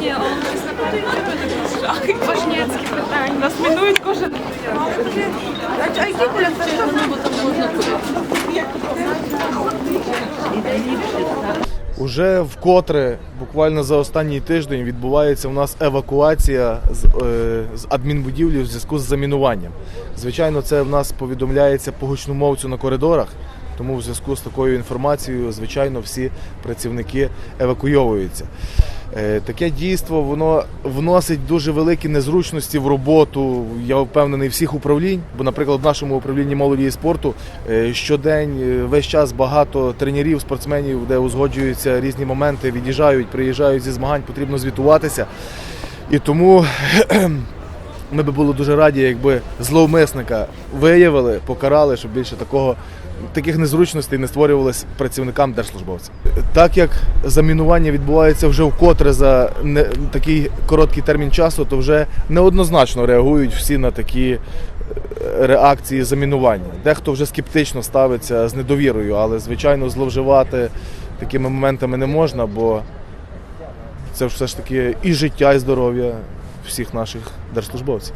Ні, он десь на. Важнєцькі питання. Нас мінують кожен. А які Уже вкотре, буквально за останній тиждень, відбувається у нас евакуація з, е, з адмінбудівлі в зв'язку з замінуванням. Звичайно, це в нас повідомляється по гучномовцю на коридорах, тому в зв'язку з такою інформацією, звичайно, всі працівники евакуйовуються. Е, Таке дійство воно вносить дуже великі незручності в роботу. Я впевнений всіх управлінь. Бо, наприклад, в нашому управлінні молоді і спорту е, щодень е, весь час багато тренерів, спортсменів, де узгоджуються різні моменти, від'їжджають, приїжджають зі змагань, потрібно звітуватися. І тому ми би були дуже раді, якби зловмисника виявили, покарали, щоб більше такого. Таких незручностей не створювалось працівникам держслужбовців. Так як замінування відбувається вже вкотре за не, такий короткий термін часу, то вже неоднозначно реагують всі на такі е, реакції замінування. Дехто вже скептично ставиться з недовірою, але звичайно зловживати такими моментами не можна, бо це все ж таки і життя, і здоров'я всіх наших держслужбовців.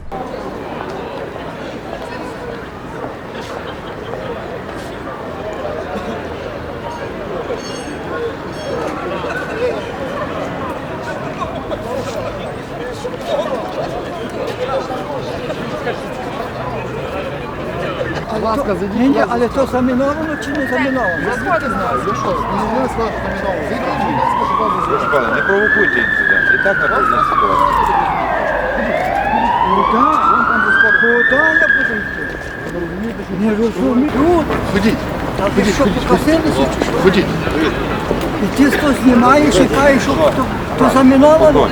Будь ласка, зайдіть. Ні, ні, але то заміновано чи не заміновано? Пане, не провокуйте інцидент. І так напружена ситуація. Куда? Куда я буду? Не. Ходіть, Та ви що, покосилися що? ходіть. І ті, хто знімає, шукає, що то, то заміновано.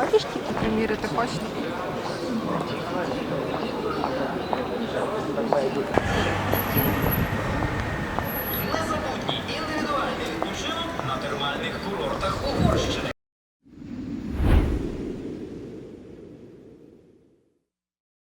Бачиш, які примірити хочеш? Незабутній індивідуальний відпочинок на термальних курортах Угорщини.